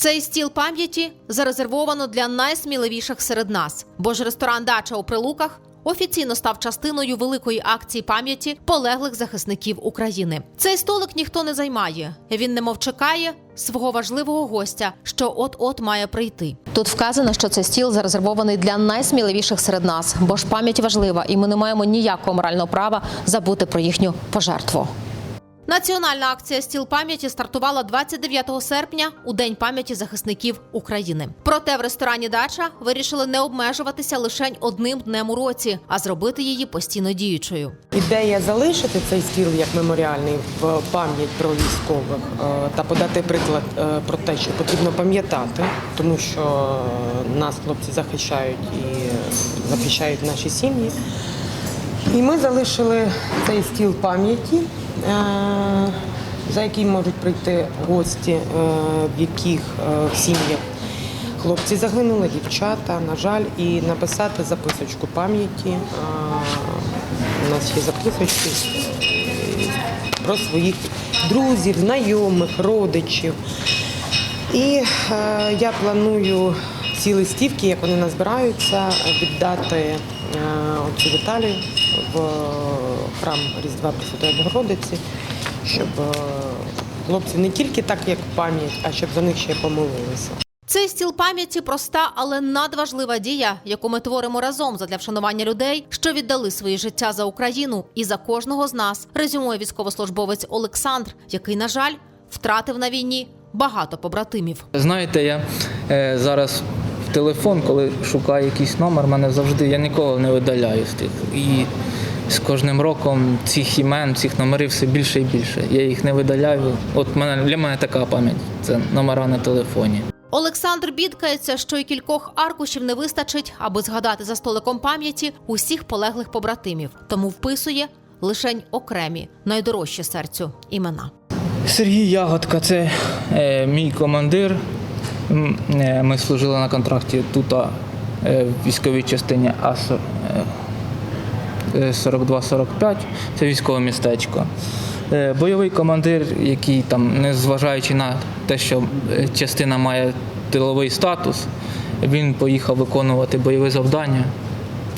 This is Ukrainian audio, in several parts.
Цей стіл пам'яті зарезервовано для найсміливіших серед нас, бо ж ресторан Дача у Прилуках офіційно став частиною великої акції пам'яті полеглих захисників України. Цей столик ніхто не займає. Він немов чекає свого важливого гостя, що от-от має прийти. Тут вказано, що цей стіл зарезервований для найсміливіших серед нас, бо ж пам'ять важлива, і ми не маємо ніякого морального права забути про їхню пожертву. Національна акція стіл пам'яті стартувала 29 серпня у День пам'яті захисників України. Проте в ресторані Дача вирішили не обмежуватися лише одним днем у році, а зробити її постійно діючою. Ідея залишити цей стіл як меморіальний в пам'ять про військових е, та подати приклад е, про те, що потрібно пам'ятати, тому що е, нас хлопці захищають і захищають наші сім'ї. І ми залишили цей стіл пам'яті, за який можуть прийти гості, е, в яких е, в сім'ях хлопці загинули, дівчата, на жаль, і написати записочку пам'яті. Е, У нас є записочки е, про своїх друзів, знайомих, родичів. І е, я планую ці листівки, як вони назбираються, віддати е, отцю Віталію в храм Різдва Пресвятої Богородиці, щоб е, хлопці не тільки так, як пам'ять, а щоб за них ще й помолилися. Цей стіл пам'яті проста, але надважлива дія, яку ми творимо разом задля вшанування людей, що віддали свої життя за Україну і за кожного з нас. Резюмує військовослужбовець Олександр, який, на жаль, втратив на війні багато побратимів. Знаєте, я е, зараз в телефон, коли шукаю якийсь номер, мене завжди я ніколи не видаляю з тих. І з кожним роком цих імен, цих номерів все більше і більше. Я їх не видаляю. От мене для мене така пам'ять. Це номера на телефоні. Олександр бідкається, що й кількох аркушів не вистачить, аби згадати за столиком пам'яті усіх полеглих побратимів, тому вписує лишень окремі найдорожчі серцю імена. Сергій Ягодка, це е, мій командир. Е, Ми служили на контракті тут е, в військовій частині АС е, 42-45, це військове містечко. Е, Бойовий командир, який там, незважаючи на те, що е, частина має тиловий статус, він поїхав виконувати бойові завдання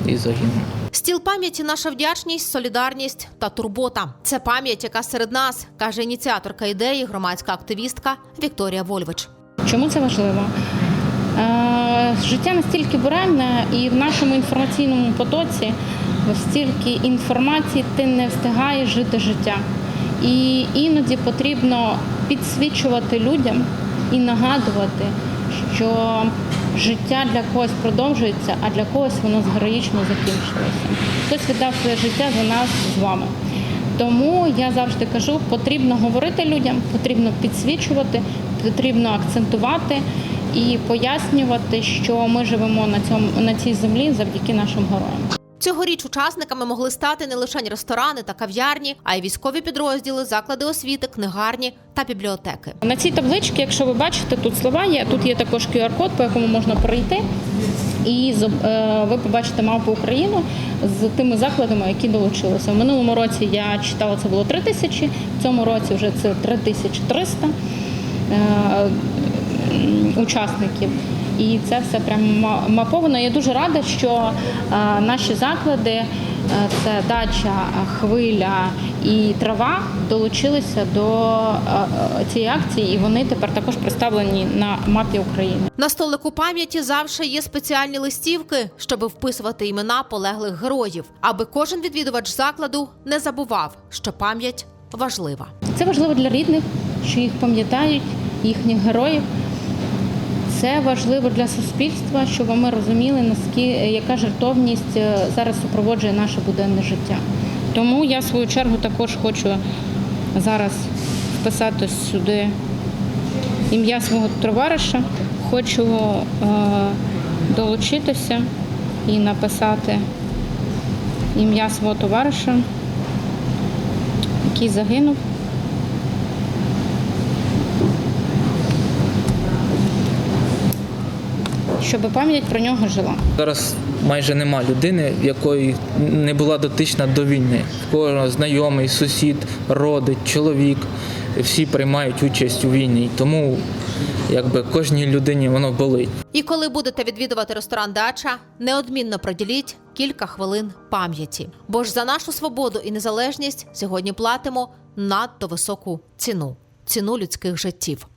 і загинув. Стіл пам'яті наша вдячність, солідарність та турбота. Це пам'ять, яка серед нас каже ініціаторка ідеї, громадська активістка Вікторія Вольвич. Чому це важливо? Е, Життя настільки буремне, і в нашому інформаційному потоці стільки інформації ти не встигаєш жити життя. І іноді потрібно підсвічувати людям і нагадувати, що життя для когось продовжується, а для когось воно героїчно закінчилося. Хтось віддав своє життя за нас з вами. Тому я завжди кажу, потрібно говорити людям, потрібно підсвічувати, потрібно акцентувати і пояснювати, що ми живемо на цьому на цій землі завдяки нашим героям. Цьогоріч учасниками могли стати не лише ресторани та кав'ярні, а й військові підрозділи, заклади освіти, книгарні та бібліотеки. На цій табличці, якщо ви бачите, тут слова є. Тут є також QR-код, по якому можна перейти. І е, ви побачите мапу Україну з тими закладами, які долучилися. В минулому році я читала, це було 3 тисячі, в цьому році вже це 3300 е, учасників. І це все прямо маповано. Я дуже рада, що е, наші заклади, е, це дача, хвиля і трава, долучилися до е, е, цієї акції, і вони тепер також представлені на мапі України. На столику пам'яті завжди є спеціальні листівки, щоб вписувати імена полеглих героїв, аби кожен відвідувач закладу не забував, що пам'ять важлива. Це важливо для рідних, що їх пам'ятають, їхніх героїв. Це важливо для суспільства, щоб ми розуміли, наскільки яка жертовність е, зараз супроводжує наше буденне життя. Тому я в свою чергу також хочу зараз вписати сюди ім'я свого товариша. Хочу е, долучитися і написати ім'я свого товариша, який загинув. Щоб пам'ять про нього жила. Зараз майже нема людини, в якої не була дотична до війни. В кожного знайомий, сусід, родич, чоловік. Всі приймають участь у війні. Тому якби кожній людині воно болить. І коли будете відвідувати ресторан Дача, неодмінно приділіть кілька хвилин пам'яті. Бо ж за нашу свободу і незалежність сьогодні платимо надто високу ціну ціну людських життів.